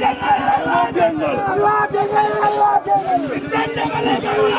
Jungle அல்லா ஜெங்கல் அல்லா ஜெங்கல்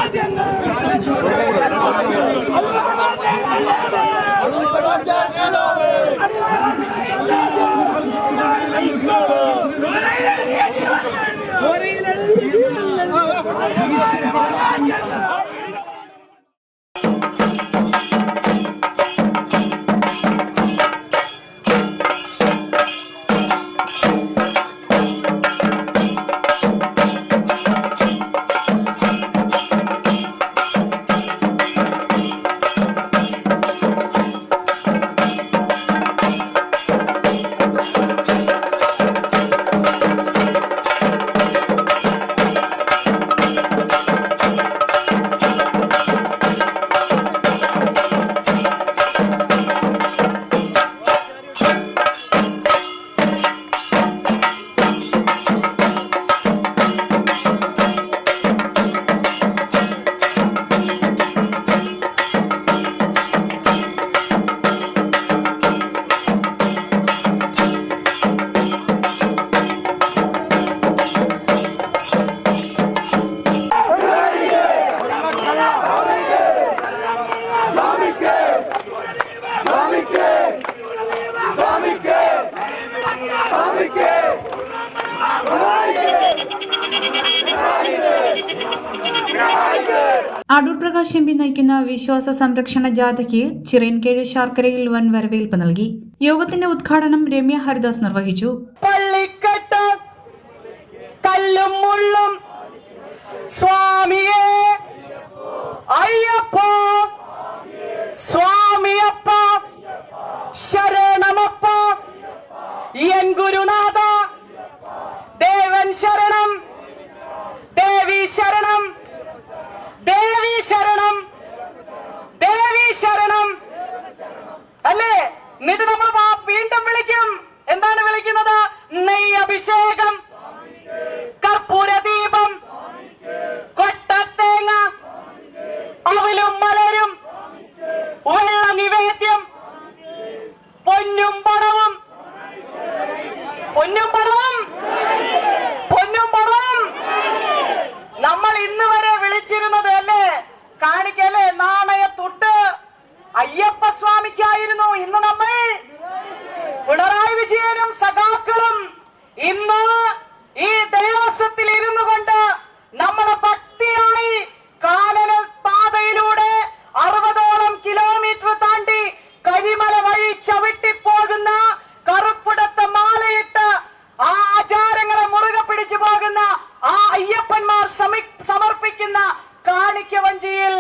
അടൂർ പ്രകാശ് എം പി നയിക്കുന്ന വിശ്വാസ സംരക്ഷണ ജാഥയ്ക്ക് ചിറയൻകീഴ് ശാർക്കരയിൽ വൻ വരവേൽപ്പ് നൽകി. യോഗത്തിന്റെ ഉദ്ഘാടനം രമ്യ ഹരിദാസ് നിർവഹിച്ചു. കല്ലും മുള്ളും സ്വാമിയെ എന്നിട്ട് നമ്മൾ വീണ്ടും വിളിക്കും. എന്താണ് വിളിക്കുന്നത്? നെയ്യ് അഭിഷേകം വിജയനും സഖാക്കളും ഇന്ന് ഈ ദേവസ്വത്തിൽ ഇരുന്നു കൊണ്ട് നമ്മുടെ ഭക്തിയായി കാനന പാതയിലൂടെ അറുപതോളം കിലോമീറ്റർ താണ്ടി കരിമല വഴി ചവിട്ടിപ്പോകുന്ന കറുപ്പുടത്ത മാലയിട്ട് ആ ആചാരങ്ങളെ മുറുകെ പിടിച്ചു പോകുന്ന ആ അയ്യപ്പന്മാർ സമി- സമർപ്പിക്കുന്ന കാണിക്ക വഞ്ചിയിൽ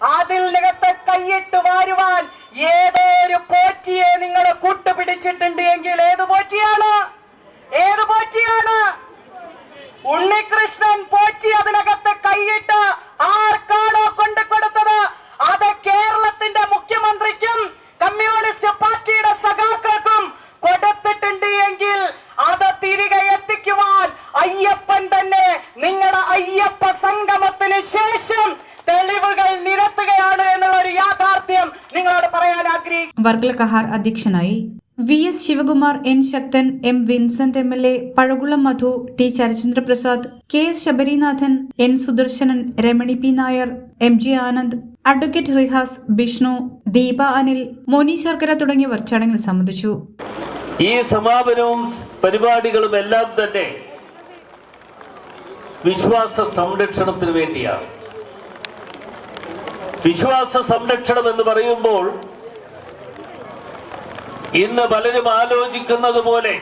അതിനകത്ത് കൈയിട്ട് വാരുവാൻ ഏതോ ഒരു പോറ്റിയെ നിങ്ങൾ കൂട്ടുപിടിച്ചിട്ടുണ്ട് എങ്കിൽ ഏത് പോറ്റിയാണ് ഏത് പോറ്റിയാണ് ഉണ്ണികൃഷ്ണൻ പോറ്റി അതിനകത്ത് കൈയിട്ട് ആർക്കാണോ കൊണ്ടു കൊടുത്തത്? അത് കേരളത്തിന്റെ മുഖ്യമന്ത്രിക്കും കമ്മ്യൂണിസ്റ്റ് പാർട്ടിയുടെ സഖാക്കൾക്കും കൊടുത്തിട്ടുണ്ട് എങ്കിൽ അത് തിരികെ എത്തിക്കുവാൻ അയ്യപ്പൻ തന്നെ നിങ്ങളുടെ അയ്യപ്പ സംഗമത്തിന് ശേഷം തെളിവുകൾ നിരത്തുകയാണ് എന്നുള്ള ഒരു യാഥാർത്ഥ്യം നിങ്ങളോട് പറയാൻ ആഗ്രഹിക്കുന്നു. വർഗല കഹാർ അധ്യക്ഷനായി V S Sivakumar N Sakthan M Vincent M L A Pazhakulam Madhu T Sarachandraprasad K S Sabarinathan N Sudarsanan Ramani P Nair M G Anand advocate Rihas Bishnu Deepa Anil Moni Sarkara തുടങ്ങിയവർ ചടങ്ങിൽ സംബന്ധിച്ചു. ഈ സമാപനവും പരിപാടികളും എല്ലാം തന്നെ വിശ്വാസ സംരക്ഷണത്തിന് വേണ്ടിയാണ്. വിശ്വാസ സംരക്ഷണം എന്ന് പറയുമ്പോൾ ഇന്ന് പലരും ആലോചിക്കുന്നത് പോലെ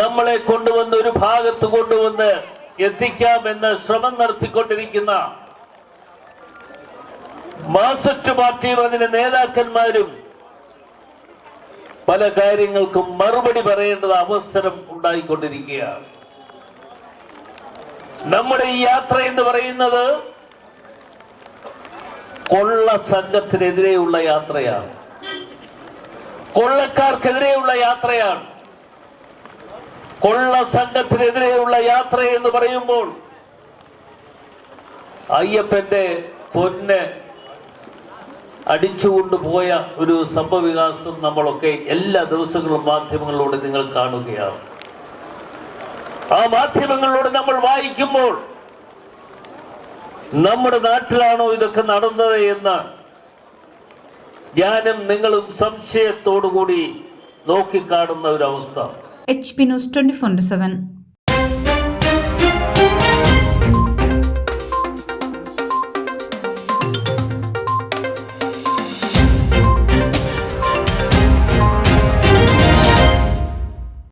നമ്മളെ കൊണ്ടുവന്ന് ഒരു ഭാഗത്ത് കൊണ്ടുവന്ന് എത്തിക്കാമെന്ന് ശ്രമം നടത്തിക്കൊണ്ടിരിക്കുന്ന മാസറ്റ് പാർട്ടിയും അതിന്റെ നേതാക്കന്മാരും പല കാര്യങ്ങൾക്കും മറുപടി പറയേണ്ടത് അവസരം ഉണ്ടായിക്കൊണ്ടിരിക്കുകയാണ്. നമ്മുടെ ഈ യാത്ര എന്ന് പറയുന്നത് കൊള്ള സംഘത്തിനെതിരെയുള്ള യാത്രയാണ്. കൊള്ളക്കാർക്കെതിരെയുള്ള യാത്രയാണ്. കൊള്ള സംഘത്തിനെതിരെയുള്ള യാത്ര എന്ന് പറയുമ്പോൾ അയ്യപ്പന്റെ പൊന്ന് അടിച്ചുകൊണ്ടുപോയ ഒരു സംഭവവികാസം നമ്മളൊക്കെ എല്ലാ ദിവസങ്ങളും മാധ്യമങ്ങളിലൂടെ നിങ്ങൾ കാണുകയാണ്. ആ മാധ്യമങ്ങളിലൂടെ നമ്മൾ വായിക്കുമ്പോൾ നമ്മുടെ നാട്ടിലാണോ ഇതൊക്കെ നടന്നത് എന്ന് ഞാനും നിങ്ങളും സംശയത്തോടുകൂടി നോക്കിക്കാണുന്ന ഒരു അവസ്ഥ H P news twenty four seven